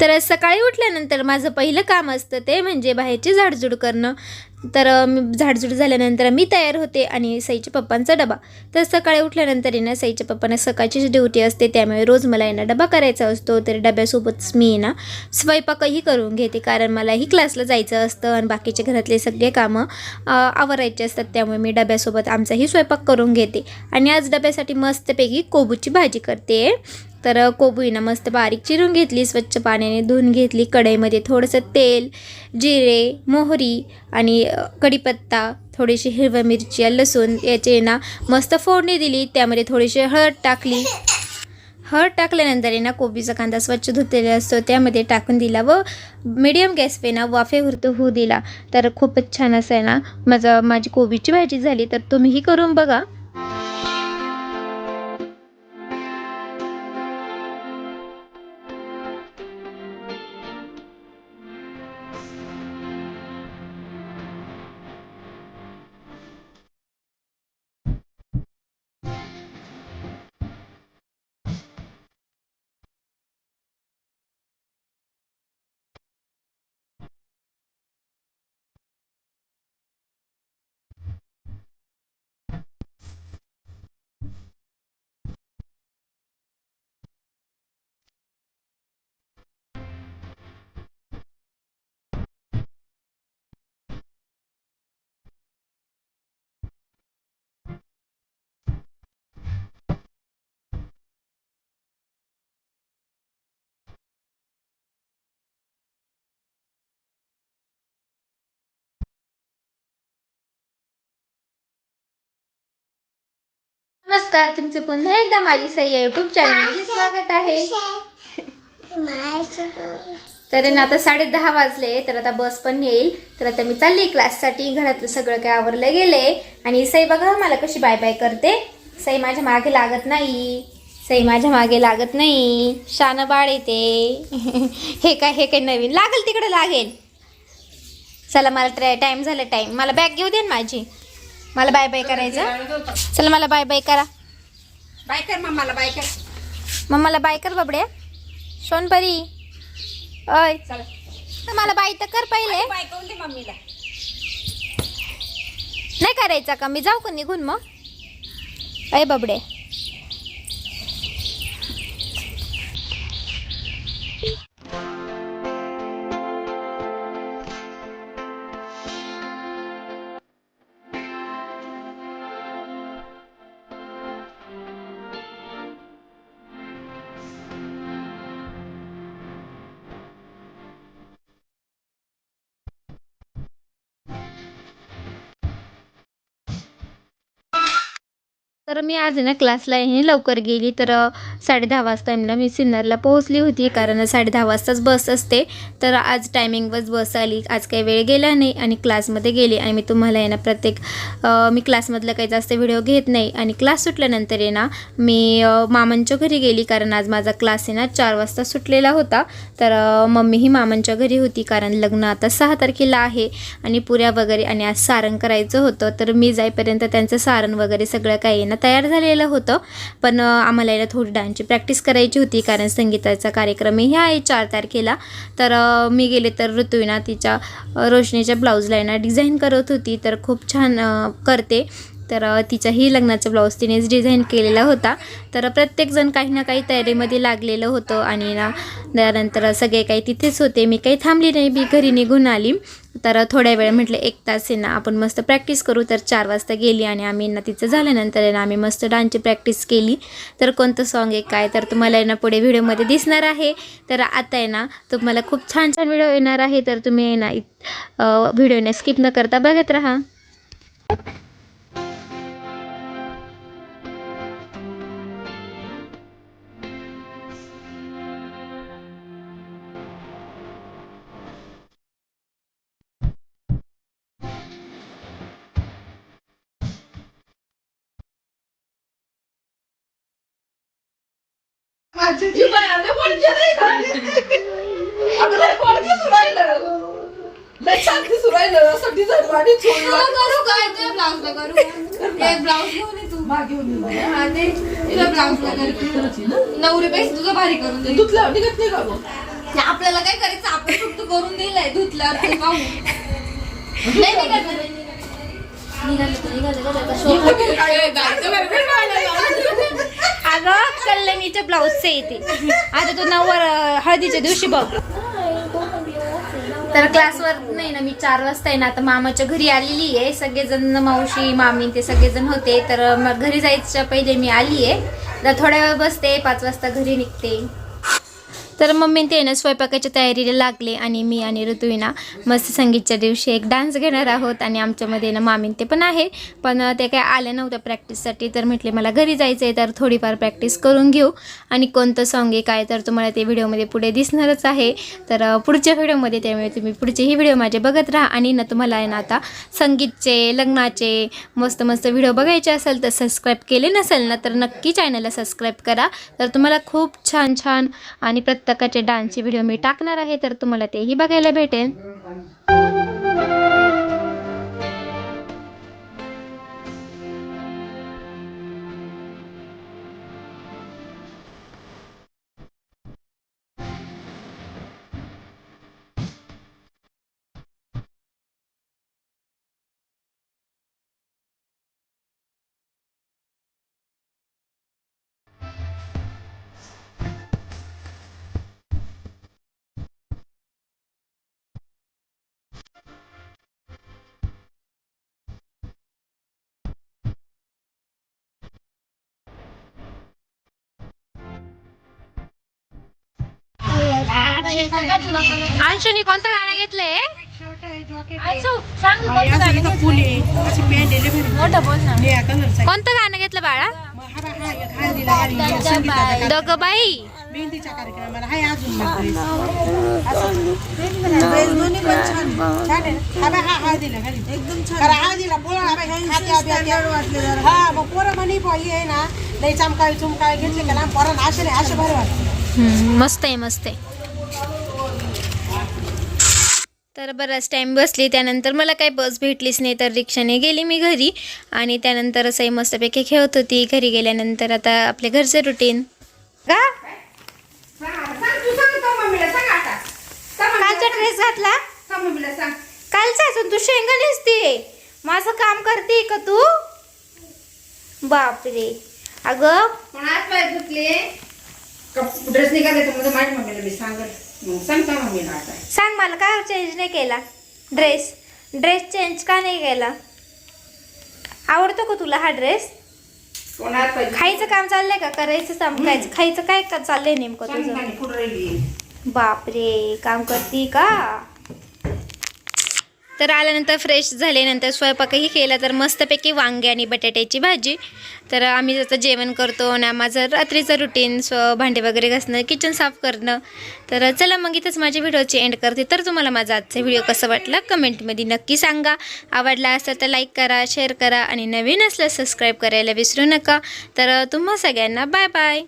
तर सकाळी उठल्यानंतर माझं पहिलं काम असतं ते म्हणजे बाहेरची झाडझूड करणं. तर मी झाडझूड झाल्यानंतर मी तयार होते आणि सईच्या पप्पांचा डबा. तर सकाळी उठल्यानंतर आहे ना सईच्या पप्पांना सकाळचीच ड्युटी असते त्यामुळे रोज मला आहे डबा करायचा असतो. तर डब्यासोबतच मी ना स्वयंपाकही करून घेते कारण मलाही क्लासला जायचं असतं आणि बाकीचे घरातले सगळे कामं आवरायचे असतात. त्यामुळे मी डब्यासोबत आमचाही स्वयंपाक करून घेते. आणि आज डब्यासाठी मस्तपैकी कोबूची भाजी करते. तर कोबीनं मस्त बारीक चिरून घेतली स्वच्छ पाण्याने धुवून घेतली कढईमध्ये थोडंसं तेल जिरे मोहरी आणि कढीपत्ता थोडीशी हिरव्या मिरची लसूण याचे ना मस्त फोडणी दिली त्यामध्ये थोडीशी हळद टाकली. हळद टाकल्यानंतर ना कोबीचा कांदा स्वच्छ धुतलेला असतो त्यामध्ये टाकून दिला व मिडियम गॅस पे ना वाफेवृत होऊ दिला. तर खूपच छान असं आहे ना माझं माझी कोबीची भाजी झाली तर तुम्हीही करून बघा. नमस्कार तुमचे पुन्हा एकदा माझी सई युट्यूब चॅनलमध्ये स्वागत आहे. तर ना आता साडे दहा वाजले तर आता बस पण येईल. तर आता मी चालली क्लाससाठी घरातलं सगळं काय आवरलं गेले. आणि सई बघा मला कशी बाय बाय करते. सई माझ्या मागे लागत नाही. सई माझ्या मागे लागत नाही. शान बाळ येते हे काय हे काय नवीन? लागेल तिकडे लागेल. चला मला टाइम झाला टाइम मला बॅग घेऊ दे ना माझी. मला बाय बाय करायचं. चला मला बाय बाय करा. बाय कर मम्माला बाय कर. मग मला बाय कर बाबड्या. सोनपरी अय चला. तर मला बाय तर कर पहिले. बाय करून दे मम्मीला. नाही करायचा का? मी जाऊ का निघून मग? अय बाबडे तर मी आज आहे ना क्लासला हे लवकर गेली तर साडे दहा वाजता आहे मी सिन्नरला पोहोचली होती कारण साडे दहा वाजताच बस असते. तर आज टायमिंगवरच बस आली आज काही वेळ गेला नाही आणि क्लासमध्ये गेली आणि मी तुम्हाला आहे ना प्रत्येक मी क्लासमधलं काही जास्त व्हिडिओ घेत नाही आणि क्लास सुटल्यानंतर आहे ना मी मामांच्या घरी गेली कारण आज माझा क्लास आहे ना चार वाजता सुटलेला होता. तर मम्मीही मामांच्या घरी होती कारण लग्न आता सहा तारखेला आहे आणि पुऱ्या वगैरे आणि आज सारण करायचं होतं. तर मी जाईपर्यंत त्यांचं सारण वगैरे सगळं काही आहे गाणं तयार झालेलं होतं. पण आम्हाला याला थोडी डान्सची प्रॅक्टिस करायची होती कारण संगीताचा कार्यक्रमही आहे. चार तारखेला. तर मी गेले तर ऋतुविना तिच्या रोशनीच्या ब्लाऊजला डिझाईन करत होती. तर खूप छान करते. तर तिच्याही लग्नाचा ब्लाऊज तिनेच डिझाईन केलेला होता. तर प्रत्येकजण काही ना काही तयारीमध्ये लागलेलं होतं आणि ना त्यानंतर सगळे काही तिथेच होते. मी काही थांबली नाही मी घरी निघून आली. तर थोड्या वेळ म्हटलं एक तास आहे ना आपण मस्त प्रॅक्टिस करू. तर चार वाजता गेली आणि आम्ही ना तिचं झाल्यानंतर आहे ना आम्ही मस्त डान्सची प्रॅक्टिस केली. तर कोणतं सॉन्ग आहे काय तर तुम्हाला ना पुढे व्हिडिओमध्ये दिसणार आहे. तर आता आहे ना तुम्हाला खूप छान छान व्हिडिओ येणार आहे. तर तुम्ही ना व्हिडिओने स्किप न करता बघत राहा. शांती सुरायलं. असं. करू काय ते ब्लाऊजला करू? एक ब्लाऊज घेऊन ये तू. मागे ये. हा ते तुला करू. नवरी पैसे तुझं भारी करून दे. धुतल्यावर निघत नाही का आपल्याला काय करायचं? आपण फक्त करून दिलंय. धुतल्यावर ते पाहू. नाही निघत नाही, नाही निघत. निघालं निघालं अगं कल्याणीच्या ब्लाऊजचे येते. आता तू नववर हळदीच्या दिवशी बघ. तर क्लासवर नाही ना मी चार वाजता आहे ना आता मामाच्या घरी आलेली आहे. सगळेजण मावशी मामी ते सगळेजण होते. तर मग घरी जायच्या पहिले मी आली आहे तर थोड्या वेळ बसते पाच वाजता घरी निघते. तर मम्मी ते ना स्वयंपाकाच्या तयारीला लागले आणि मी आणि ऋतुविना मस्त संगीतच्या दिवशी एक डान्स घेणार आहोत आणि आमच्यामध्ये ना मामीन ते पण आहे. पण ते काय आल्या नव्हत्या प्रॅक्टिससाठी तर म्हटले मला घरी जायचं आहे तर थोडीफार प्रॅक्टिस करून घेऊ. आणि कोणतं सॉन्ग आहे काय तर तुम्हाला ते व्हिडिओमध्ये पुढे दिसणारच आहे. तर पुढच्या व्हिडिओमध्ये त्यामुळे तुम्ही पुढचेही व्हिडिओ माझे बघत राहा. आणि ना तुम्हाला आहे ना आता संगीतचे लग्नाचे मस्त मस्त व्हिडिओ बघायचे असेल तर सबस्क्राईब केले नसेल ना तर नक्की चॅनलला सबस्क्राईब करा. तर तुम्हाला खूप छान छान आणि प्रत्येकाचे डान्सचे व्हिडिओ मी टाकणार आहे तर तुम्हाला तेही बघायला भेटेल. अंशनी कोणतं गाणं घेतलंय? ना. कोणतं गाणं घेतलं बाळा? दग बाई मेहंदीच्या कार्यक्रमाला. हाय अजून ड्रेस दोन्ही पण छान आहे. छान आहे. ना? हा हा हळदीला पोळा हा. हा मग पोरं म्हणे बुवा, आहे ना. लई चमकावी चुमकावी घेतले का लहान पोरांना असे नाही असे बरे वाटते हम्म, मस्त आहे मस्त आहे. तर बराच टाईम बसली. त्यानंतर मला काही बस भेटलीच नाही तर रिक्षाने गेली मी घरी. आणि त्यानंतर असंही मस्तपैकी खेळत होती. घरी गेल्यानंतर आता आपल्या घरचं रुटीन का? कालचा ड्रेस घातला? सांग मम्मीला सांग कालचा? असून तू शेंगा नेसते माझं काम करते का तू? बापरे. अगं. ड्रेस निघाले तर माझ्या मम्मीला मी सांगत सांग मला का चेंज नाही केला? ड्रेस ड्रेस चेंज का नाही केला? आवडतो का तुला हा ड्रेस? खायचं काम चाललंय का? करायचं संपकायचं खायचं काय का चाललंय नेमकं तुझं? बापरे काम करते का? तर आल्यानंतर फ्रेश झाल्यानंतर स्वयंपाकही केला. तर मस्तपैकी वांगे आणि बटाट्याची भाजी. तर आम्ही जसं जेवण करतो ना माझं रात्रीचं रुटीन स्व भांडे वगैरे घासणं किचन साफ करणं. तर चला मग इथंच माझ्या व्हिडिओची एंड करते. तर तुम्हाला माझा आजचा व्हिडिओ कसा वाटला कमेंटमध्ये नक्की सांगा. आवडला असेल तर लाईक करा शेअर करा आणि नवीन असल्यास सबस्क्राईब करायला विसरू नका. तर तुम्हा सगळ्यांना बाय बाय